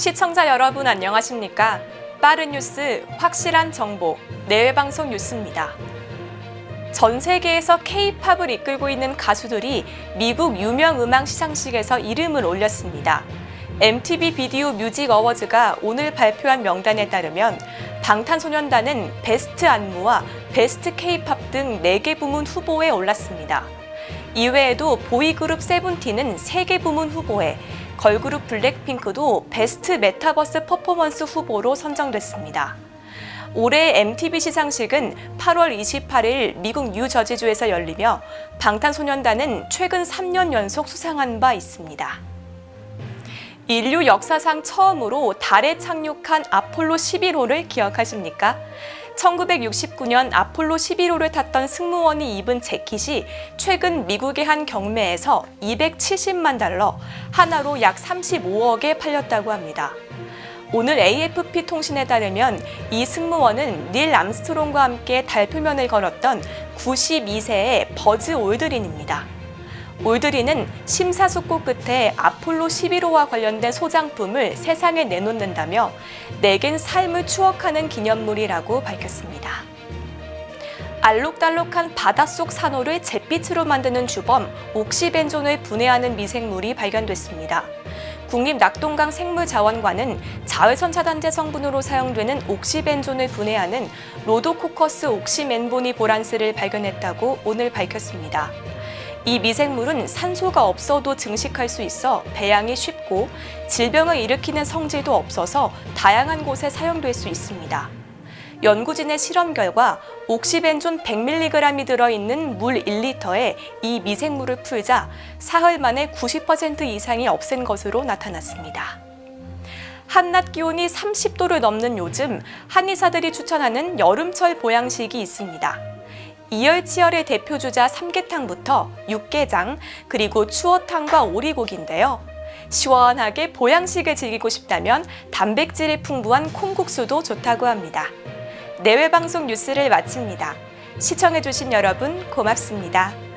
시청자 여러분 안녕하십니까? 빠른 뉴스, 확실한 정보, 내외방송 뉴스입니다. 전 세계에서 K-팝을 이끌고 있는 가수들이 미국 유명 음악 시상식에서 이름을 올렸습니다. MTV 비디오 뮤직 어워즈가 오늘 발표한 명단에 따르면 방탄소년단은 베스트 안무와 베스트 K-팝 등 4개 부문 후보에 올랐습니다. 이외에도 보이그룹 세븐틴은 3개 부문 후보에 걸그룹 블랙핑크도 베스트 메타버스 퍼포먼스 후보로 선정됐습니다. 올해 MTV 시상식은 8월 28일 미국 뉴저지주에서 열리며 방탄소년단은 최근 3년 연속 수상한 바 있습니다. 인류 역사상 처음으로 달에 착륙한 아폴로 11호를 기억하십니까? 1969년 아폴로 11호를 탔던 승무원이 입은 재킷이 최근 미국의 한 경매에서 270만 달러, 하나로 약 35억에 팔렸다고 합니다. 오늘 AFP 통신에 따르면 이 승무원은 닐 암스트롱과 함께 달 표면을 걸었던 92세의 버즈 올드린입니다. 올드린은 심사숙고 끝에 아폴로 11호와 관련된 소장품을 세상에 내놓는다며 내겐 삶을 추억하는 기념물이라고 밝혔습니다. 알록달록한 바닷속 산호를 잿빛으로 만드는 주범 옥시벤존을 분해하는 미생물이 발견됐습니다. 국립낙동강 생물자원관은 자외선 차단제 성분으로 사용되는 옥시벤존을 분해하는 로도코커스 옥시멘보니 보란스를 발견했다고 오늘 밝혔습니다. 이 미생물은 산소가 없어도 증식할 수 있어 배양이 쉽고 질병을 일으키는 성질도 없어서 다양한 곳에 사용될 수 있습니다. 연구진의 실험 결과 옥시벤존 100mg이 들어있는 물 1리터에 이 미생물을 풀자 사흘 만에 90% 이상이 없앤 것으로 나타났습니다. 한낮 기온이 30도를 넘는 요즘 한의사들이 추천하는 여름철 보양식이 있습니다. 이열치열의 대표 주자 삼계탕부터 육개장 그리고 추어탕과 오리고기인데요. 시원하게 보양식을 즐기고 싶다면 단백질이 풍부한 콩국수도 좋다고 합니다. 내외 방송 뉴스를 마칩니다. 시청해주신 여러분 고맙습니다.